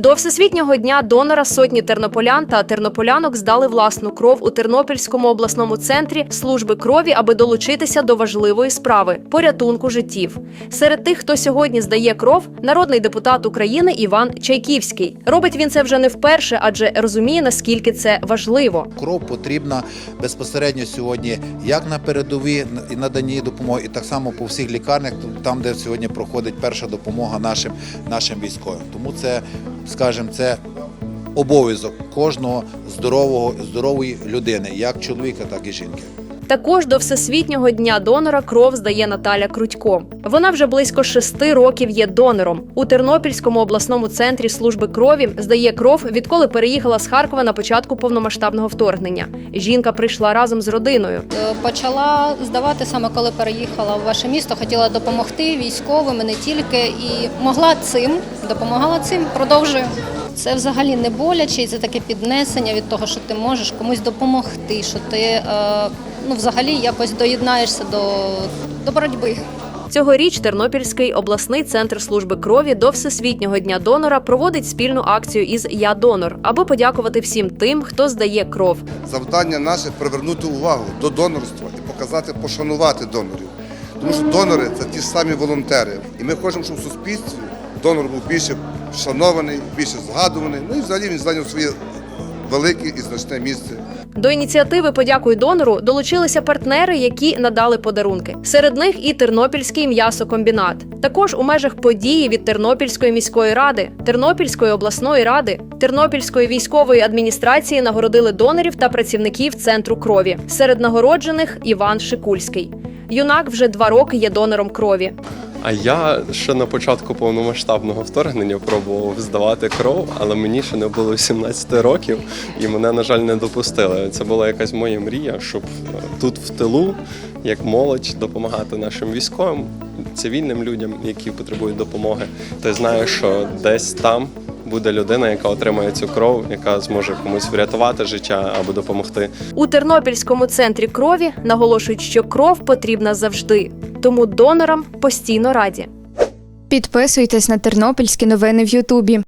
До всесвітнього дня донора сотні тернополян та тернополянок здали власну кров у Тернопільському обласному центрі служби крові, аби долучитися до важливої справи порятунку життів. Серед тих, хто сьогодні здає кров, народний депутат України Іван Чайківський. Робить він це вже не вперше, адже розуміє наскільки це важливо. Кров потрібна безпосередньо сьогодні як на передові і наданні допомоги, і так само по всіх лікарнях, там, де сьогодні проходить перша допомога нашим, нашим військовим. Тому це, скажімо, це обов'язок кожного здорового, здорової людини, як чоловіка, так і жінки. Також до всесвітнього дня донора кров здає Наталя Крутько. Вона вже близько шести років є донором. У Тернопільському обласному центрі служби крові здає кров, відколи переїхала з Харкова на початку повномасштабного вторгнення. Жінка прийшла разом з родиною. Е, Почала здавати саме коли переїхала в ваше місто. Хотіла допомогти військовим і не тільки, і могла цим, допомагала цим, продовжую. Це взагалі не боляче, і це таке піднесення від того, що ти можеш комусь допомогти, що ти е, ну, взагалі якось доєднаєшся до, до боротьби. Цьогоріч Тернопільський обласний центр служби крові до Всесвітнього дня донора проводить спільну акцію із Я донор, аби подякувати всім тим, хто здає кров. Завдання наше привернути увагу до донорства і показати, пошанувати донорів. Тому що донори це ті ж самі волонтери. І ми хочемо, щоб в суспільстві донор був більше вшанований, більше згадуваний. Ну і взагалі він зайняв своє велике і значне місце До ініціативи Подякуй донору долучилися партнери, які надали подарунки. Серед них і Тернопільський м'ясокомбінат. Також у межах події від Тернопільської міської ради, Тернопільської обласної ради, Тернопільської військової адміністрації нагородили донорів та працівників центру крові. Серед нагороджених Іван Шикульський. Юнак вже два роки є донором крові. А я ще на початку повномасштабного вторгнення пробував здавати кров, але мені ще не було 17 років, і мене, на жаль, не допустили. Це була якась моя мрія, щоб е, тут в тилу, як молодь, допомагати нашим військовим, цивільним людям, які потребують допомоги. Ти знаєш, що десь там буде людина, яка отримає цю кров, яка зможе комусь врятувати життя або допомогти. У Тернопільському центрі крові наголошують, що кров потрібна завжди, тому донорам постійно раді. Підписуйтесь на тернопільські новини в Ютубі.